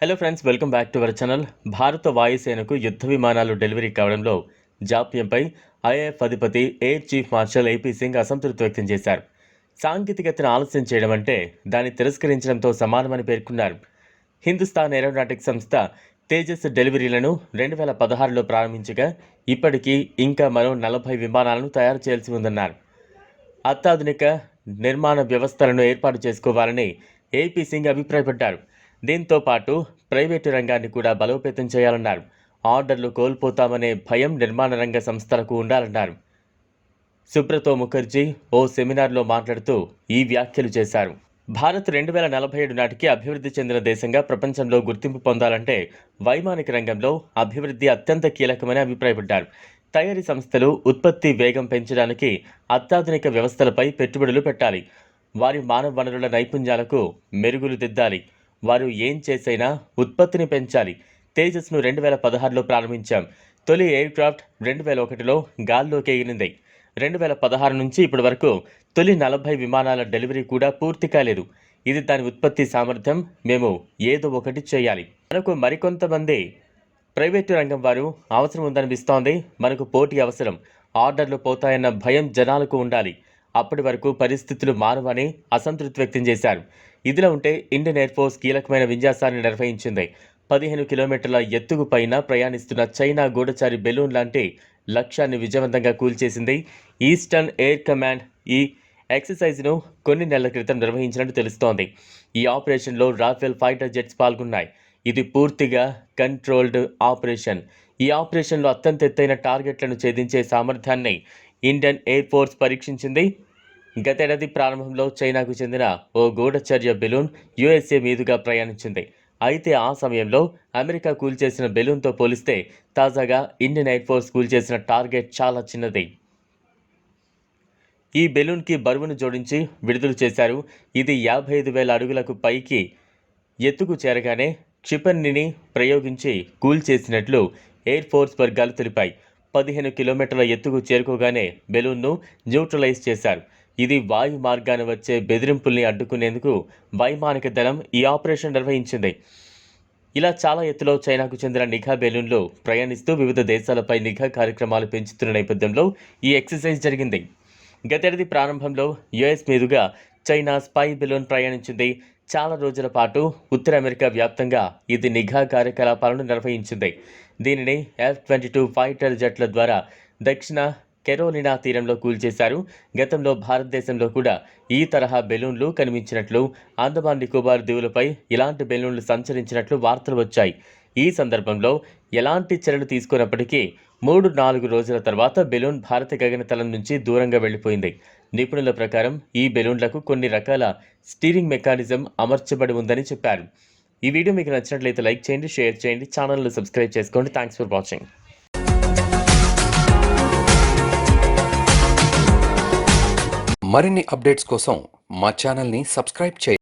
Hello friends welcome back to our channel భారత వాయుసేనకు యుద్ధ విమానాలు డెలివరీ కావడంలో జాప్యంపై ఐఏఎఫ్ అధిపతి air chief marshal AP Singh అసంతృప్తి వ్యక్తం చేశారు. సాంకేతికతను ఆలస్యం చేయడం అంటే దాన్ని తిరస్కరించడంతో సమానమని పేర్కొన్నారు. హిందుస్థాన్ ఏరోనాటిక్ సంస్థ తేజస్ డెలివరీలను రెండు వేల పదహారులో ప్రారంభించగా ఇప్పటికీ ఇంకా మరో నలభై విమానాలను తయారు చేయాల్సి ఉందన్నారు. అత్యాధునిక నిర్మాణ వ్యవస్థలను ఏర్పాటు చేసుకోవాలని ఏపీ సింగ్ అభిప్రాయపడ్డారు. దీంతో పాటు ప్రైవేటు రంగాన్ని కూడా బలోపేతం చేయాలన్నారు. ఆర్డర్లు కోల్పోతామనే భయం నిర్మాణ రంగ సంస్థలకు ఉండాలన్నారు. సుబ్రతో ముఖర్జీ ఓ సెమినార్లో మాట్లాడుతూ ఈ వ్యాఖ్యలు చేశారు. భారత్ రెండు వేల నలభై ఏడు నాటికి అభివృద్ధి చెందిన దేశంగా ప్రపంచంలో గుర్తింపు పొందాలంటే వైమానిక రంగంలో అభివృద్ధి అత్యంత కీలకమని అభిప్రాయపడ్డారు. తయారీ సంస్థలు ఉత్పత్తి వేగం పెంచడానికి అత్యాధునిక వ్యవస్థలపై పెట్టుబడులు పెట్టాలి. వారి మానవ వనరుల నైపుణ్యాలకు మెరుగులు దిద్దాలి. వారు ఏం చేసైనా ఉత్పత్తిని పెంచాలి. తేజస్ను రెండు వేల పదహారులో ప్రారంభించాం. తొలి ఎయిర్క్రాఫ్ట్ రెండు వేల ఒకటిలో గాల్లోకి ఎగిరింది. రెండు వేల పదహారు నుంచి ఇప్పటి వరకు తొలి నలభై విమానాల డెలివరీ కూడా పూర్తి కాలేదు. ఇది దాని ఉత్పత్తి సామర్థ్యం మేము ఏదో ఒకటి చేయాలి. మనకు మరికొంతమంది ప్రైవేటు రంగం వారు అవసరం ఉందనిపిస్తోంది. మనకు పోటీ అవసరం. ఆర్డర్లు పోతాయన్న భయం జనాలకు ఉండాలి. అప్పటి వరకు పరిస్థితులు మారవని అసంతృప్తి వ్యక్తం చేశారు. ఇదిలా ఉంటే ఇండియన్ ఎయిర్ ఫోర్స్ కీలకమైన విన్యాసాన్ని నిర్వహించింది. పదిహేను కిలోమీటర్ల ఎత్తుకు పైన ప్రయాణిస్తున్న చైనా గూఢచారి బెలూన్ లాంటి లక్ష్యాన్ని విజయవంతంగా కూల్చేసింది. ఈస్టర్న్ ఎయిర్ కమాండ్ ఈ ఎక్సర్సైజ్ను కొన్ని నెలల క్రితం నిర్వహించినట్టు తెలుస్తోంది. ఈ ఆపరేషన్లో రాఫెల్ ఫైటర్ జెట్స్ పాల్గొన్నాయి. ఇది పూర్తిగా కంట్రోల్డ్ ఆపరేషన్. ఈ ఆపరేషన్లో అత్యంత ఎత్తైన టార్గెట్లను ఛేదించే సామర్థ్యాన్ని ఇండియన్ ఎయిర్ ఫోర్స్ పరీక్షించింది. గతేడాది ప్రారంభంలో చైనాకు చెందిన ఓ గూఢచర్య బెలూన్ యుఎస్ఏ మీదుగా ప్రయాణించింది. అయితే ఆ సమయంలో అమెరికా కూల్చేసిన బెలూన్తో పోలిస్తే తాజాగా ఇండియన్ ఎయిర్ ఫోర్స్ కూల్చేసిన టార్గెట్ చాలా చిన్నది. ఈ బెలూన్కి బరువును జోడించి విడుదల చేశారు. ఇది యాభై ఐదు వేల అడుగులకు పైకి ఎత్తుకు చేరగానే క్షిపణిని ప్రయోగించి కూల్చేసినట్లు ఎయిర్ ఫోర్స్ వర్గాలు తెలిపాయి. పదిహేను కిలోమీటర్ల ఎత్తుకు చేరుకోగానే బెలూన్ను న్యూట్రలైజ్ చేశారు. ఇది వాయు మార్గాన వచ్చే బెదిరింపుల్ని అడ్డుకునేందుకు వైమానిక దళం ఈ ఆపరేషన్ నిర్వహించింది. ఇలా చాలా ఎత్తులో చైనాకు చెందిన నిఘా బెలూన్లు ప్రయాణిస్తూ వివిధ దేశాలపై నిఘా కార్యక్రమాలు పెంచుతున్న నేపథ్యంలో ఈ ఎక్సర్సైజ్ జరిగింది. గతేడాది ప్రారంభంలో యుఎస్ మీదుగా చైనా స్పై బెలూన్ ప్రయాణించింది. చాలా రోజుల పాటు ఉత్తర అమెరికా వ్యాప్తంగా ఇది నిఘా కార్యకలాపాలను నిర్వహించింది. దీనిని ఎఫ్ ట్వంటీ టూ ఫైటర్ జట్ల ద్వారా దక్షిణ కెరోలినా తీరంలో కూల్చేశారు. గతంలో భారతదేశంలో కూడా ఈ తరహా బెలూన్లు కనిపించినట్లు అండమాన్ నికోబార్ దీవులపై ఇలాంటి బెలూన్లు సంచరించినట్లు వార్తలు వచ్చాయి. ఈ సందర్భంలో ఎలాంటి చర్యలు తీసుకున్నప్పటికీ మూడు నాలుగు రోజుల తర్వాత బెలూన్ భారత గగనతలం నుంచి దూరంగా వెళ్ళిపోయింది. నిపుణుల ప్రకారం ఈ బెలూన్లకు కొన్ని రకాల స్టీరింగ్ మెకానిజం అమర్చబడి ఉందని చెప్పారు. ఈ వీడియో మీకు నచ్చినట్లయితే లైక్ చేయండి షేర్ చేయండి ఛానల్ను సబ్స్క్రైబ్ చేసుకోండి. థ్యాంక్స్ ఫర్ వాచింగ్ మరిన్ని అప్డేట్స్ కోసం మా ఛానల్ని సబ్స్క్రైబ్ చేయండి.